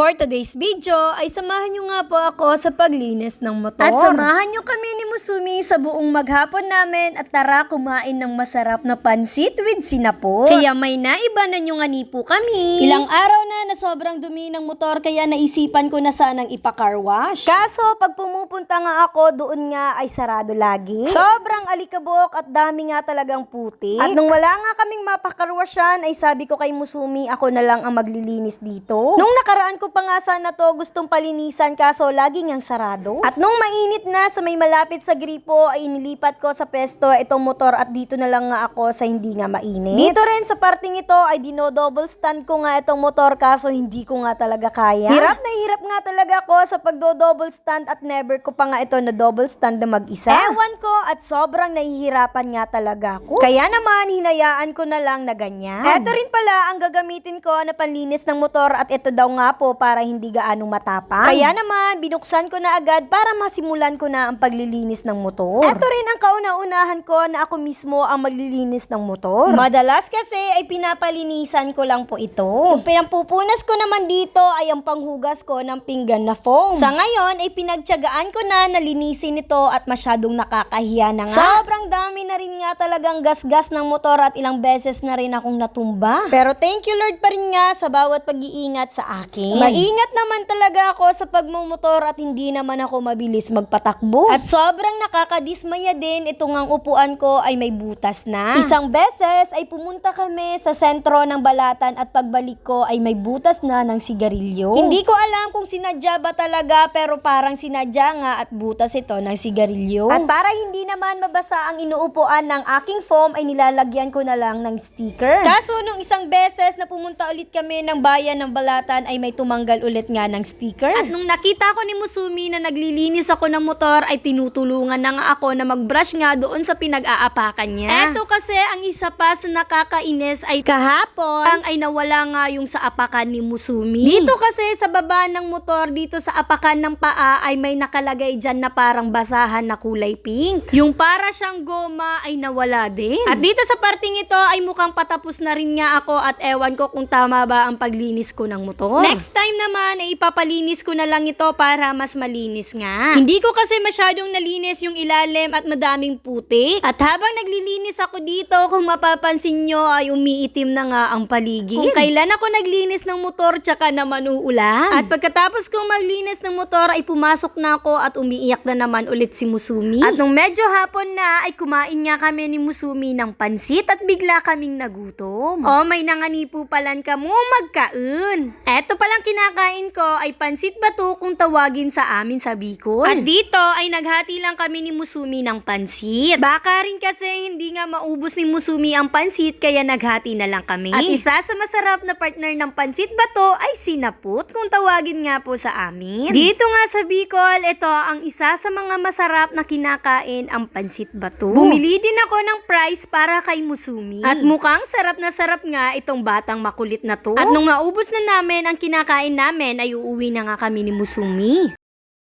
For today's video ay samahan nyo nga po ako sa paglinis ng motor. At samahan nyo kami ni Musumi sa buong maghapon namin at tara kumain ng masarap na pansit with sinapot. Kaya may naiba na nyo nga ni po kami. Ilang araw na na sobrang dumi ng motor kaya naisipan ko na sanang ipa-car wash. Kaso, pag pumupunta nga ako, doon nga ay sarado lagi. Sobrang alikabok at dami nga talagang putik. At nung wala nga kaming mapakarwasyan, ay sabi ko kay Musumi, ako na lang ang maglilinis dito. Nung nakaraan ko pa nga sana to, gustong palinisan, kaso lagi ngang sarado. At nung mainit na sa may malapit sa gripo, ay inilipat ko sa pesto itong motor at dito na lang nga ako sa hindi nga mainit. Dito rin sa parting ito ay dino-double stand ko nga itong motor kaso hindi ko nga talaga kaya. Hirap na hirap nga talaga ako sa pagdo-double stand at never ko pa nga ito na double stand na mag-isa. Ewan ko at sobrang nahihirapan nga talaga ako. Kaya naman, hinayaan ko na lang na ganyan. Eto rin pala ang gagamitin ko na panlinis ng motor at ito daw nga po para hindi gaano matapang. Kaya naman, binuksan ko na agad para masimulan ko na ang paglilinis ng motor. Eto rin ang kauna-unahan ko na ako mismo ang maglilinis ng motor. Madalas kasi ay pinapalinisan ko lang po ito. Yung pinampupunas ko naman dito ay ang panghugas ko ng pinggan na foam. Sa ngayon ay pinagtyagaan ko na nalinisin ito at masyadong nakakahiya na nga. Sobrang dami na rin nga talagang gasgas ng motor at ilang beses na rin akong natumba. Pero thank you Lord pa rin nga sa bawat pag-iingat sa akin. Maingat naman talaga ako sa pagmumotor at hindi naman ako mabilis magpatakbo. At sobrang nakakadismaya din itong ang upuan ko ay may butas na. Isang beses ay pumunta kami sa sentro ng balatan at pagbalik ko ay may butas na ng sigarilyo. Hindi ko alam kung sinadya ba talaga pero parang sinadya nga at butas ito ng sigarilyo. At para hindi naman mabasa ang inuupuan ng aking foam ay nilalagyan ko na lang ng sticker. Kaso nung isang beses na pumunta ulit kami ng bayan ng balatan ay may tumanggal ulit nga ng sticker. At nung nakita ko ni Musumi na naglilinis ako ng motor ay tinutulungan na nga ako na mag-brush nga doon sa pinag-aapakan niya. Eto kasi ang isa pa sa nakakainis ay kahapon ang ay nawala nga yung sa apakan ni Musumi. Dito kasi sa baba ng motor, dito sa apakan ng paa ay may nakalagay dyan na parang basahan na kulay pink. Yung para siyang goma ay nawala din. At dito sa parting ito ay mukhang patapos na rin nga ako at ewan ko kung tama ba ang paglinis ko ng motor. Next time naman ay ipapalinis ko na lang ito para mas malinis nga. Hindi ko kasi masyadong nalinis yung ilalim at madaming putik. At habang naglilinis ako dito, kung mapapansin nyo ay umiitim na nga ang paligid. Kung kailan ako naglinis ng motor tsaka naman uulan. At pagkatapos kong maglinis ng motor ay pumasok na ako at umiiyak na naman ulit si Musumi. At nung medyo hapon na ay kumain nga kami ni Musumi ng pansit at bigla kaming nagutom. Oh, may nanganipo palan ka mo magkaun. Eto palang kinakain ko ay pansit bato kung tawagin sa amin sa Bicol. At dito ay naghati lang kami ni Musumi ng pansit. Baka rin kasi hindi nga maubos ni Musumi ang pansit kaya naghati na lang kami. At isa sa masarap na partner ng pansit bato ay sinaput kung tawagin nga po sa amin. Dito nga sa Bicol, ito ang isa sa mga masarap na kinakain ang pansit bato. Bumili din ako ng price para kay Musumi. At mukhang sarap na sarap nga itong batang makulit na to. At nung maubos na namin ang kinakain namin ay uuwi na nga kami ni Musumi.